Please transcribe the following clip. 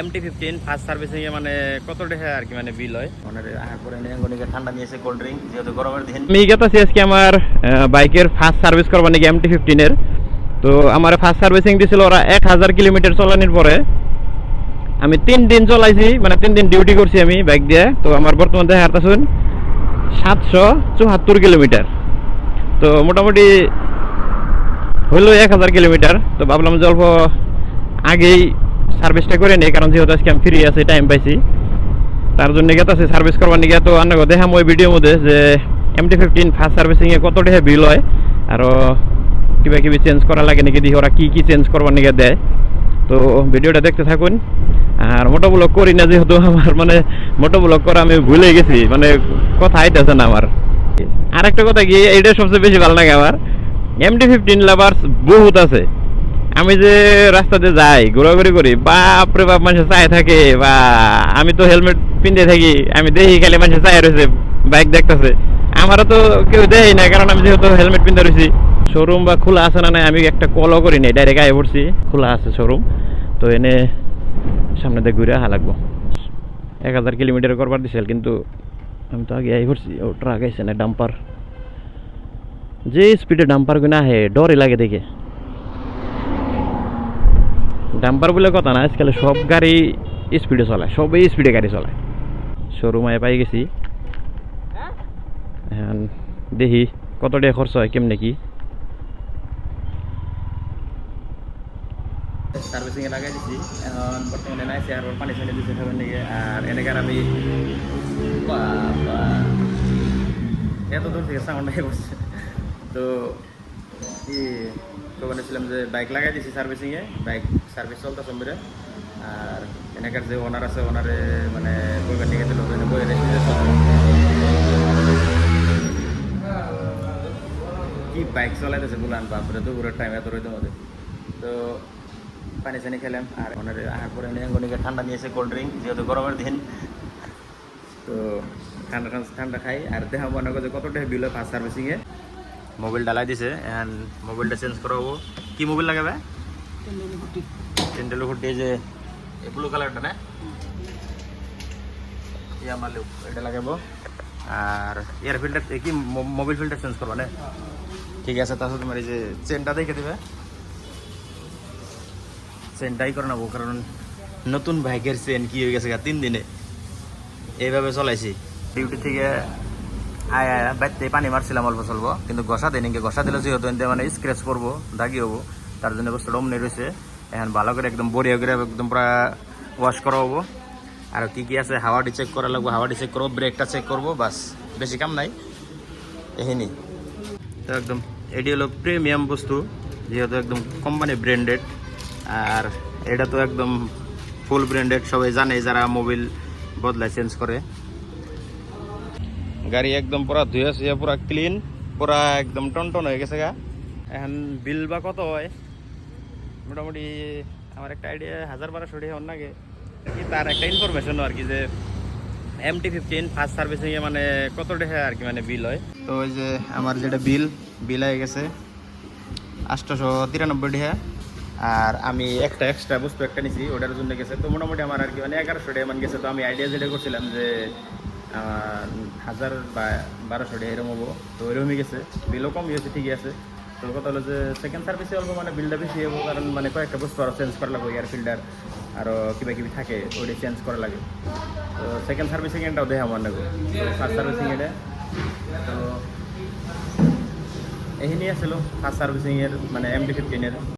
MT fifteen first servicing এ মানে কত টাকা আর কি মানে বিল হয়? মানে পরে নিয়ে ঠান্ডা নিয়েছে কোল্ড ড্রিঙ্ক যেহেতু গরমের দিন। আমি গেতাছি আজকে আমার বাইকের ফার্স্ট সার্ভিস করবার নাকি এমটি ফিফটিনের তো আমার ফার্স্ট সার্ভিসিং দিছিল ওরা এক হাজার কিলোমিটার চলানোর পরে। আমি তিন দিন চলাইছি মানে তিন দিন ডিউটি করছি আমি বাইক দিয়ে। তো আমার বর্তমান দেখা হারতাছুন সাতশো চুয়াত্তর কিলোমিটার। তো মোটামুটি হইল এক হাজার কিলোমিটার। তো ভাবলাম যে অল্প আগেই সার্ভিসটা করে নেই, কারণ যেহেতু আজকে আমি ফ্রি আছি টাইম পাইছি। তার জন্য গেতাছে সার্ভিস করবার নিয়ে তো অন্য দেখাম ওই ভিডিওর মধ্যে যে এমটি ফিফটিন ফার্স্ট সার্ভিসিংয়ে কত টাকা বিল হয় আরও কিবা কিবি চেঞ্জ করা লাগে নাকি দেখি ওরা কী কী চেঞ্জ করবার নিয়ে দেয়। তো ভিডিওটা দেখতে থাকুন। আর মোটো ব্লগ করি না যেহেতু আমার মানে মোটো ব্লগ করা আমি ভুলে গেছি মানে কথা আইতেছে না আমার। আর একটা কথা কি এইটা সবচেয়ে বেশি ভালো লাগে আমার। এমটি ফিফটিন লাভার্স বহুত আছে। আমি যে রাস্তাতে যাই, ঘোরাঘুরি করি, বাপরে বাপ মানুষের চায় থাকে, বা আমি তো হেলমেট পিনতে থাকি, আমি দেখি খালি মানুষের চায় রয়েছে, বাইক দেখতেছে। আমারও তো কেউ দেয় না কারণ আমি যেহেতু হেলমেট পিনতে রয়েছি। শোরুম বা খোলা আছে না নাই, আমি একটা কলও করি নাই ডাইরেক্ট আয় পড়ছি। খোলা আছে শোরুম তো এনে সামনে দিয়ে ঘুরে আহা লাগবো। এক হাজার কিলোমিটার করবার দিছিল, কিন্তু আমি তো আগে আই পড়ছি, ও ট্রাক আইসে না ডাম্পার যে স্পিডে ডাম্পারগুলো আহে, ডরই লাগে দেখে। ডাম্পার বলে কথা না আজকাল সব গাড়ি স্পিডে চলায় সবই স্পিডে গাড়ি চলায় শোরুমে পাই গেছি। এখন দেখি কত টাকা খরচ হয় কেমনে কি? সার্ভিসিং এ লাগাই দিছি। এখন বর্তমানে আর পানি দিছে খাবেন নাকি আর এনেকার আমি বাবা, এত দূর থেকে সাউন্ড আই বসছে তো কি তো বলেছিলাম যে বাইক লাগাই দিছি সার্ভিসিং এ। বাইক সার্ভিস চলতে সম্বিরে আর এনেকার যে ওনার আছে ওনারে মানে বইবার নিয়ে গেছিল বই কি বাইক চালাইতেছে বুলান বাপরে দুপুরের টাইম এত রইতে মধ্যে তো, পানি চানি খেলাম। আর ওনারে আহার পরে নিয়ে ঠান্ডা নিয়েছে কোল্ড ড্রিঙ্ক যেহেতু গরমের দিন। তো ঠান্ডা ঠান্ডা খাই। আর দেখা মনে করছে কত টাকা বিল হয় ফার্স্ট সার্ভিসিংয়ে মোবাইল ডালাই দিছে এন্ড মোবাইলটা চেঞ্জ করা কি মোবাইল লাগাবে ব্লু কালারটা না? ইয়া মারলে এটা লাগাবো। এয়ার ফিল্টার চেঞ্জ করবা, না? ঠিক আছে তাহলে তোমার এই যে চেনটা দেখে দিবে। চেনটাই করে নেব, কারণ নতুন বাইকের চেন কি হয়ে গেছে তিন দিনে। এইভাবে চলাইছি। ডিউটি থেকে আয় আয় বাইতে পানি মারছিলাম অল্প স্বল্প, কিন্তু গসা দেয় নাকি গসা দিলে যেহেতু মানে স্ক্র্যাচ করব, দাগি হব, তার জন্য বস্তুটা অমনি রয়েছে। এখন ভালো করে একদম বড়িয়া করে একদম পুরা ওয়াশ করা হব আর কি কি আছে হাওয়াটি চেক করা লাগবো হাওয়াটি চেক করব ব্রেকটা চেক করব, বাস। বেশি কাম নাই। এহিনি। তো একদম, এটি হলো প্রিমিয়াম বস্তু, যেহেতু একদম কোম্পানি ব্র্যান্ডেড আর এটা তো একদম ফুল ব্র্যান্ডেড সবাই জানে যারা মোবিল বদলায় চেঞ্জ করে। গাড়ি একদম পুরা ধুয়ে শুয়ে পুরা ক্লিন পুরা একদম টনটন হয়ে গেছে গা। এখন বিল বা কত হয়? মোটামুটি আমার একটা আইডিয়া হাজার বারোশো টাকা অন্য আগে কি তার একটা ইনফরমেশন আর কি যে এমটি ফিফটিন ফার্স্ট সার্ভিসিংয়ে মানে কত টাকা আর কি মানে বিল হয়। তো ওই যে আমার যেটা বিল বিল হয়ে গেছে আটশোশো তিরানব্বই টাকা। আর আমি একটা এক্সট্রা বস্তু একটা নিছি, ওটার জন্য গেছে। তো মোটামুটি আমার আর কি মানে এগারোশো টাকা মান গেছে। তো আমি আইডিয়া যেটা করছিলাম যে হাজার বা বারোশো টাকা এরকম হব। তো ওইরকমই গেছে। বিলও কম গেছে ঠিকই আছে। তো কথা হলো যে সেকেন্ড সার্ভিসে অল্প মানে বিলটা বেশি হব, কারণ মানে কয়েকটা বস্তু আরও চেঞ্জ করা লাগবে এয়ার ফিল্টার আরও কিবা কিবি থাকে, ওইটা চেঞ্জ করা লাগে। তো সেকেন্ড সার্ভিসিং এটাও দেখা মনে লাগবে ফার্স্ট সার্ভিসিং এটা তো এইখিনি আসলো ফার্স্ট সার্ভিসিংয়ের মানে এম ডি ফিফটিনের